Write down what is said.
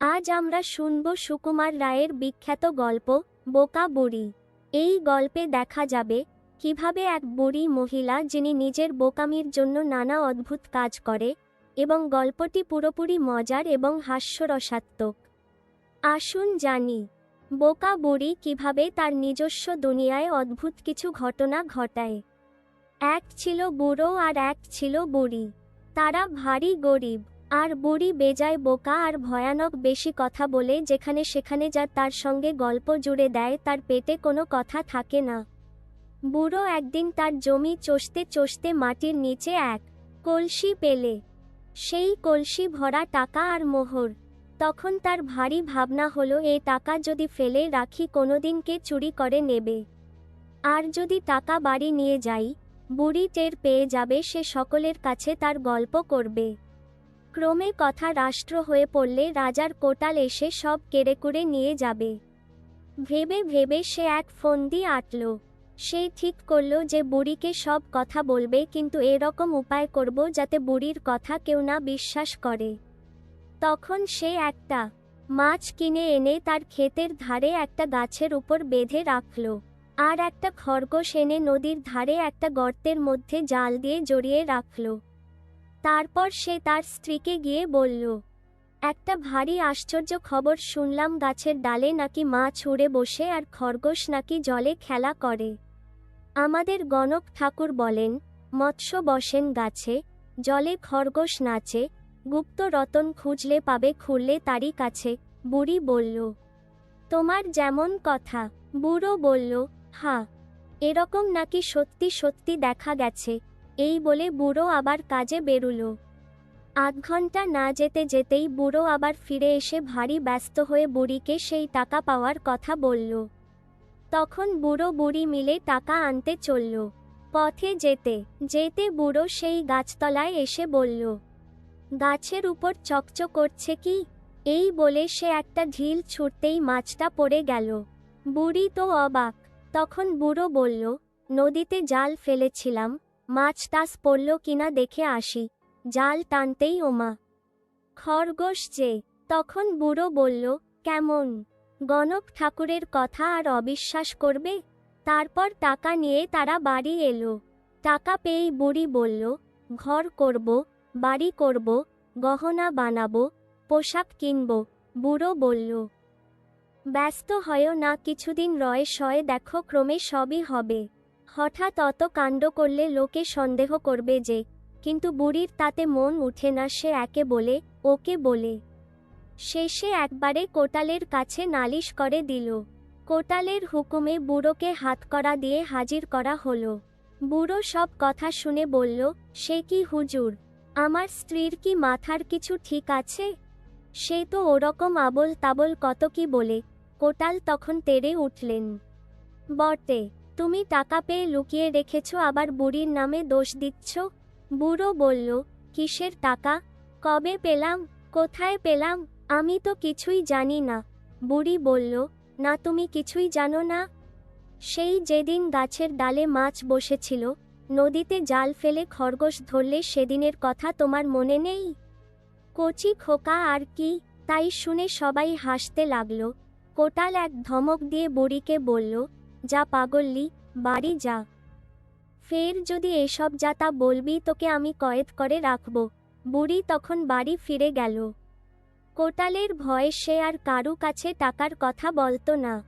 আজ আমরা শুনব সুকুমার রায়ের বিখ্যাত গল্প, বোকা বুড়ি। এই গল্পে দেখা যাবে কীভাবে এক বুড়ি মহিলা যিনি নিজের বোকামির জন্য নানা অদ্ভুত কাজ করে এবং গল্পটি পুরোপুরি মজার এবং হাস্যরসাত্মক। আসুন জানি, বোকা বুড়ি কীভাবে তার নিজস্ব দুনিয়ায় অদ্ভুত কিছু ঘটনা ঘটায়। এক ছিল বুড়ো আর এক ছিল বুড়ি। তারা ভারী গরিব। আর বুড়ি বেজায় বোকা আর ভয়ানক বেশি কথা বলে যেখানে সেখানে যা তার সঙ্গে গল্প জুড়ে দেয় তার পেটে কোনো কথা থাকে না। বুড়ো একদিন তার জমি চষতে চষতে মাটির নিচে এক কলসি পেলে। সেই কলসি ভরা টাকা আর মোহর। তখন তার ভারী ভাবনা হলো, এ টাকা যদি ফেলে রাখি, কোনোদিন কে চুরি করে নেবে। আর যদি টাকা বাড়ি নিয়ে যাই, বুড়ি টের পেয়ে যাবে, সে সকলের কাছে তার গল্প করবে। ক্রমে কথা রাষ্ট্র হয়ে পড়লে রাজার কোটাল এসে সব কেড়েকুড়ে নিয়ে যাবে। ভেবে ভেবে সে এক ফন্দি আটল। সে ঠিক করল যে বুড়িকে সব কথা বলবে, কিন্তু এরকম উপায় করব যাতে বুড়ির কথা কেউ না বিশ্বাস করে। তখন সে একটা মাছ কিনে এনে তার ক্ষেতের ধারে একটা গাছের উপর বেঁধে রাখল। আর একটা খরগোশ এনে নদীর ধারে একটা গর্তের মধ্যে জাল দিয়ে জড়িয়ে রাখল। তারপর সে তার স্ত্রীকে গিয়ে বলল, একটা ভারী আশ্চর্য খবর শুনলাম গাছের ডালে নাকি মাছ উড়ে বসে আর খরগোশ নাকি জলে খেলা করে। আমাদের গণক ঠাকুর বলেন, মৎস্য বসেন গাছে, জলে খরগোশ নাচে, গুপ্ত রতন খুঁজলে পাবে খুললে তারই কাছে, বুড়ি বলল, তোমার যেমন কথা। বুড়ো বলল, হা, এরকম নাকি সত্যি সত্যি দেখা গেছে। এই বলে বুড়ো আবার কাজে বেরুলো। আধ ঘণ্টা না যেতে যেতেই বুড়ো আবার ফিরে এসে ভারী ব্যস্ত হয়ে বুড়িকে সেই টাকা পাওয়ার কথা বলল। তখন বুড়ো বুড়ি মিলে টাকা আনতে চলল। পথে যেতে যেতে বুড়ো সেই গাছতলায় এসে বলল, গাছের উপর চকচক করছে কি? এই বলে সে একটা ঢিল ছুটতেই মাছটা পড়ে গেল। বুড়ি তো অবাক। তখন বুড়ো বলল, নদীতে জাল ফেলেছিলাম মাছ টাস পড়ল কিনা দেখে আসি, জাল টানতেই ওমা। খরগোশ যে, তখন বুড়ো বলল, কেমন? গণক ঠাকুরের কথা আর অবিশ্বাস করবে? তারপর টাকা নিয়ে তারা বাড়ি এলো। টাকা পেয়েই বুড়ি বলল, ঘর করব, বাড়ি করব, গহনা বানাবো, পোশাক কিনব। বুড়ো বলল, ব্যস্ত হয়েও না, কিছুদিন রয়ে শয়ে দেখো ক্রমে সবই হবে। হঠাৎ অত কাণ্ড করলে লোকে সন্দেহ করবে যে, কিন্তু বুড়ির তাতে মন উঠে না, সে একে বলে, ওকে বলে। শেষে একবারে কোটালের কাছে নালিশ করে দিল। কোটালের হুকুমে বুড়োকে হাতকড়া দিয়ে হাজির করা হলো। বুড়ো সব কথা শুনে বলল, সে কি হুজুর? আমার স্ত্রীর কি মাথার কিছু ঠিক আছে? সে তো ওরকম আবল তাবল কত কি বলে। কোটাল তখন তেড়ে উঠলেন। বটে। তুমি টাকা পেয়ে লুকিয়ে রেখেছ, আবার বুড়ির নামে দোষ দিচ্ছ? বুড়ো বলল, কিসের টাকা? কবে পেলাম? কোথায় পেলাম? আমি তো কিছুই জানি না। বুড়ি বলল, না তুমি কিছুই জানো না? সেই যেদিন গাছের ডালে মাছ বসেছিল, নদীতে জাল ফেলে খরগোশ ধরলে সেদিনের কথা তোমার মনে নেই? কচি খোকা আর কি, তাই শুনে সবাই হাসতে লাগল। কোটাল এক ধমক দিয়ে বুড়িকে বলল যা পাগললি, বাড়ি যা। ফের যদি এসব যা তা বলবি তোকে আমি কয়েদ করে রাখব। বুড়ি তখন বাড়ি ফিরে গেল। কোটালের ভয়ে সে আর কারু কাছে টাকার কথা বলতো না।